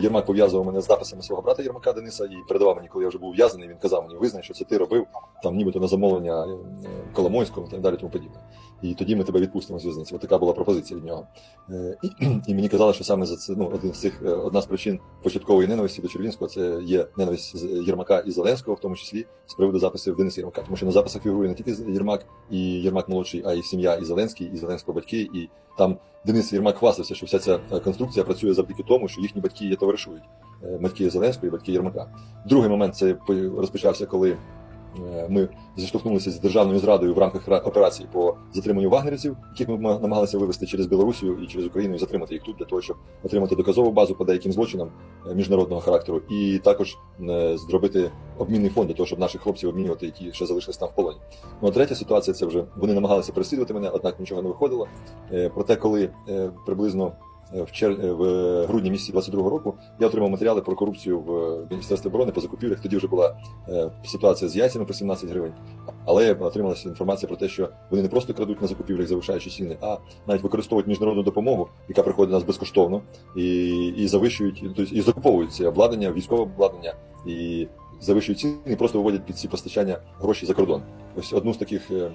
Єрмак пов'язував мене з записами свого брата Єрмака Дениса і передавав мені, коли я вже був в'язаний. Він казав мені, визнай, що це ти робив там, нібито на замовлення е, Коломойського і так далі, тому подібне. І тоді ми тебе відпустимо з в'язниці. Така була пропозиція від нього. Е, І, мені казали, що саме за це ну один з цих е, одна з причин початкової ненависті до Червінського це є ненависть Єрмака і Зеленського, в тому числі з приводу записів Дениса Єрмака. Тому що на записах фігурує не тільки Єрмак і Єрмак молодший, а й сім'я і Зеленський, і Зеленського батьки. І там Денис Єрмак хвастався, що вся ця е, конструкція працює завдяки тому, що їхні батьки є товаришують. Батьки Зеленського і батьки Єрмака. Другий момент це по- розпочався, коли ми зіштовхнулися з державною зрадою в рамках операції по затриманню вагнерівців, яких ми намагалися вивести через Білорусію і через Україну і затримати їх тут для того, щоб отримати доказову базу по деяким злочинам е, міжнародного характеру, і також е, зробити обмінний фонд для того, щоб наших хлопців обмінювати, які ще залишились там в полоні. Ну а третя ситуація це вже вони намагалися переслідувати мене, однак нічого не виходило. Е, Проте, коли е, приблизно е, в чер... е, в грудні місяці 22-го року я отримав матеріали про корупцію в Міністерстві оборони по закупівлях. Тоді вже була е, ситуація з яйцями по 17 гривень. Але отрималася інформація про те, що вони не просто крадуть на закупівлях, завишаючи ціни, а навіть використовують міжнародну допомогу, яка приходить до нас безкоштовно, і, і завищують, тобто і закуповують це обладнання, військове обладнання і завищують ціни і просто виводять під ці постачання гроші за кордон. Ось одну з таких е, е,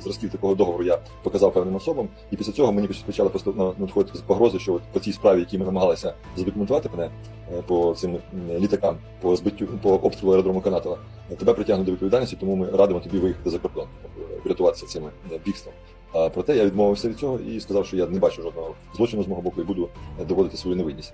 зразків такого договору я показав певним особам, і після цього мені почали просто на- надходити погрози, що от по цій справі, які ми намагалися задокументувати мене е, по цим літакам, по збиттю по обстрілу аеродрому Канатова, тебе притягнуть до відповідальності, тому ми радимо тобі виїхати за кордон, врятуватися цим бігством. А проте я відмовився від цього і сказав, що я не бачу жодного злочину з мого боку і буду доводити свою невинність.